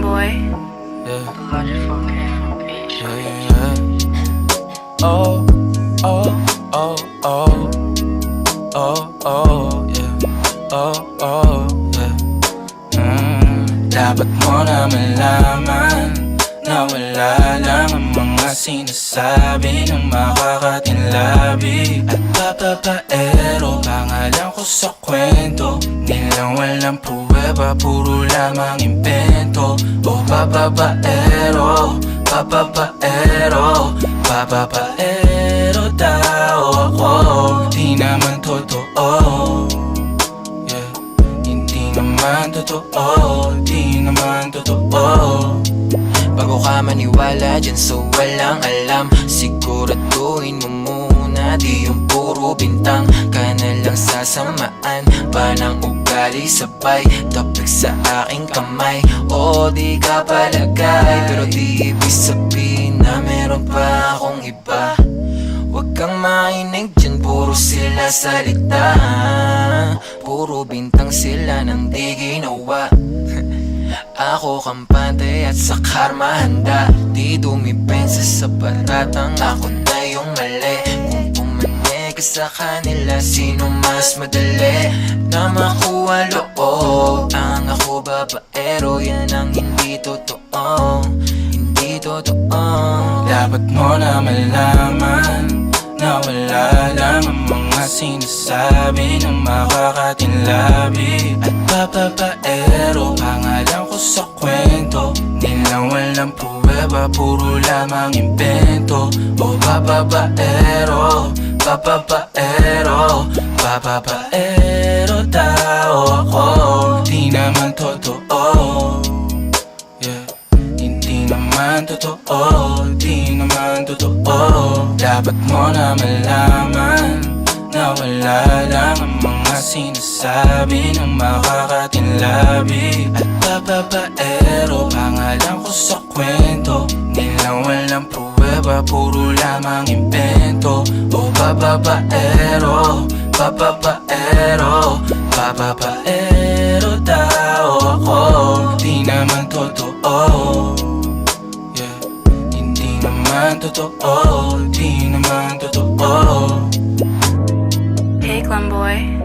boy. Yeah. Yeah, yeah. Oh, oh, oh, oh. Oh, oh, yeah. Oh, oh, yeah. Mm, dapat mo na malaman na wala lang ang mga sinasabi ng makakatinlabi At papapaero, Walang pruweba, puro lamang impento O papapaero, papapaero Papapaero tao ako. Di naman totoo. Yeah, hindi naman totoo Di naman totoo. Bago ka maniwala dyan sa walang alam. Siguraduhin mo muna Di yung puro bintang. Ka na lang sasamaan Pa ng ugali sabay Tapik sa aking kamay. O di ka palagay Pero di ibig sabihin na meron pa akong iba. Huwag kang mainig dyan, puro sila salita. Puro bintang sila nang di ginawa. Ako kampante at sa karma handa. Di dumipensa sa batatang ako na yung mali ka sa kanila Sino mas madali Na makuha loob? Ang ako babaero Yan ang hindi totoo. Hindi totoo. Dapat mo na malaman Na wala lang ang mga sinasabi ng makakatinlabi At papapaero, pangalan ko sa kwento. Nilang walang pruweba, puro lamang impento O papapaero, papapaero Papapaero tao ako. Di naman totoo. Yeah. Hindi naman totoo, di naman totoo. Dapat mo na malaman Na wala lang ang mga sinasabi ng makakatinlabi At papapaero, pangalan ko sa kwento. Nilang walang pruweba, puro lamang impento O papapaero, papapaero Papapaero tao ako. Di naman totoo. Yeah, hindi naman totoo. Di naman totoo. Hey, Clem boy.